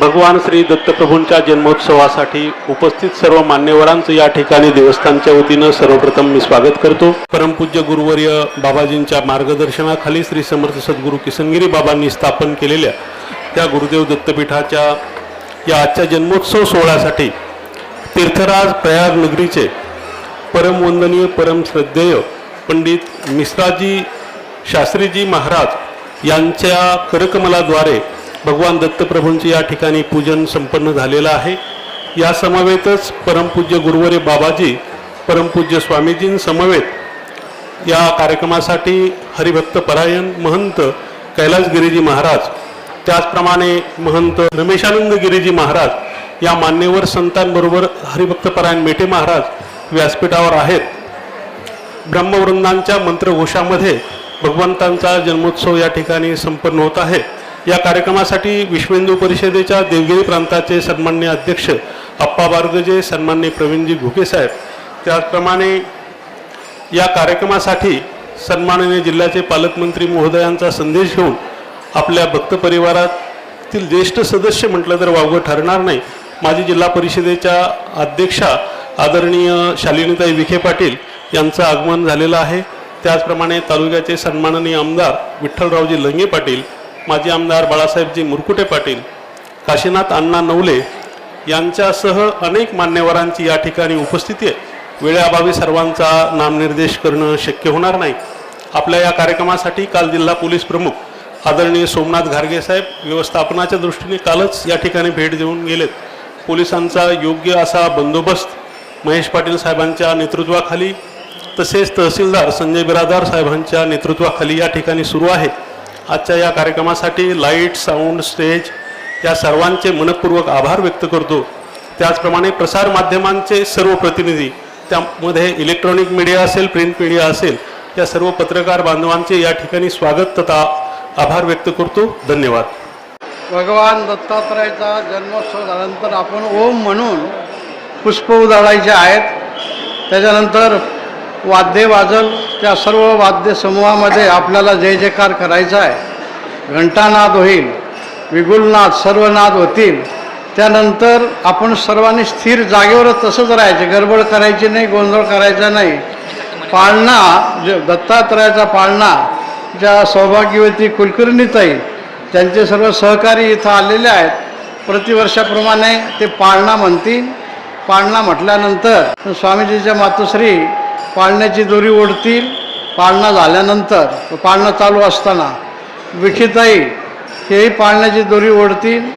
भगवान श्री दत्तप्रभूंच्या जन्मोत्सवासाठी उपस्थित सर्व मान्यवरांचं या ठिकाणी देवस्थानच्या वतीनं सर्वप्रथम मी स्वागत करतो. परमपूज्य गुरुवर्य बाबाजींच्या मार्गदर्शनाखाली श्री समर्थ सद्गुरू किसनगिरी बाबांनी स्थापन केलेल्या त्या गुरुदेव दत्तपीठाच्या या आजच्या जन्मोत्सव सोहळ्यासाठी तीर्थराज प्रयाग नगरीचे परमवंदनीय परम श्रद्धेय पंडित मिश्राजी शास्त्रीजी महाराज यांच्या करकमलाद्वारे भगवान दत्तप्रभूंचे या ठिकाणी पूजन संपन्न झालेलं आहे. या समवेतच परमपूज्य गुरुवरे बाबाजी परमपूज्य स्वामीजीं समवेत या कार्यक्रमासाठी हरिभक्त परायण महंत कैलासगिरीजी महाराज त्याचप्रमाणे महंत रमेशानंद गिरीजी महाराज या मान्यवर संतांबरोबर हरिभक्त परायण मेटे महाराज व्यासपीठावर आहेत. ब्रह्मवृंदांच्या मंत्रघोषामध्ये भगवंतांचा जन्मोत्सव या ठिकाणी संपन्न होत आहे. या कार्यक्रमासाठी विश्वेंदू परिषदेच्या देवगिरी प्रांताचे सन्मान्य अध्यक्ष अप्पा बारगजे सन्मान्य प्रवीणजी घुकेसाहेब त्याचप्रमाणे या कार्यक्रमासाठी सन्माननीय जिल्ह्याचे पालकमंत्री महोदयांचा संदेश घेऊन आपल्या भक्त परिवारातील ज्येष्ठ सदस्य म्हटलं तर वावगं ठरणार नाही. माजी जिल्हा परिषदेच्या अध्यक्षा आदरणीय शालिनीताई विखे पाटील यांचं आगमन झालेलं आहे. त्याचप्रमाणे तालुक्याचे सन्माननीय आमदार विठ्ठलरावजी लंगे पाटील माजी आमदार बाळासाहेबजी मुरकुटे पाटील काशीनाथ अण्णा नवले यांच्यासह अनेक मान्यवरांची या ठिकाणी उपस्थिती आहे. वेळेअभावी सर्वांचा नामनिर्देश करणं शक्य होणार नाही. आपल्या या कार्यक्रमासाठी काल जिल्हा पोलीस प्रमुख आदरणीय सोमनाथ घारगे साहेब व्यवस्थापनाच्या दृष्टीने कालच या ठिकाणी भेट देऊन गेलेत. पोलिसांचा योग्य असा बंदोबस्त महेश पाटील साहेबांच्या नेतृत्वाखाली तसेच तहसीलदार संजय बिरादार साहेबांच्या नेतृत्वाखाली या ठिकाणी सुरू आहे. आजच्या या कार्यक्रमासाठी लाइट साऊंड स्टेज या सर्वांचे मनपूर्वक आभार व्यक्त करतो. त्याचप्रमाणे प्रसारमाध्यमांचे सर्व प्रतिनिधी त्यामध्ये इलेक्ट्रॉनिक मीडिया असेल प्रिंट मीडिया असेल या सर्व पत्रकार बांधवांचे या ठिकाणी स्वागत तथा आभार व्यक्त करतो. धन्यवाद. भगवान दत्तात्रयाचा जन्मोत्सव झाल्यानंतर आपण ओम म्हणून पुष्प उधळायचे आहेत. त्याच्यानंतर वाद्य वाजल त्या सर्व वाद्य समूहामध्ये आपल्याला जय जयकार करायचा आहे. घंटानाद होईल विगुलनाद सर्वनाद होतील. त्यानंतर आपण सर्वांनी स्थिर जागेवरच तसंच राहायचं गडबड करायची नाही गोंधळ करायचा नाही. पाळणा जे दत्तात्रयाचा पाळणा ज्या सौभाग्यवती कुलकर्णीताई त्यांचे सर्व सहकारी इथं आलेले आहेत. प्रतिवर्षाप्रमाणे ते पाळणा म्हणतील. पाळणा म्हटल्यानंतर स्वामीजीच्या मातोश्री पाळण्याची दोरी ओढतील पाळणा झाल्यानंतर पाळणं चालू असताना. विखिताई हेही पाळण्याची दोरी ओढतील.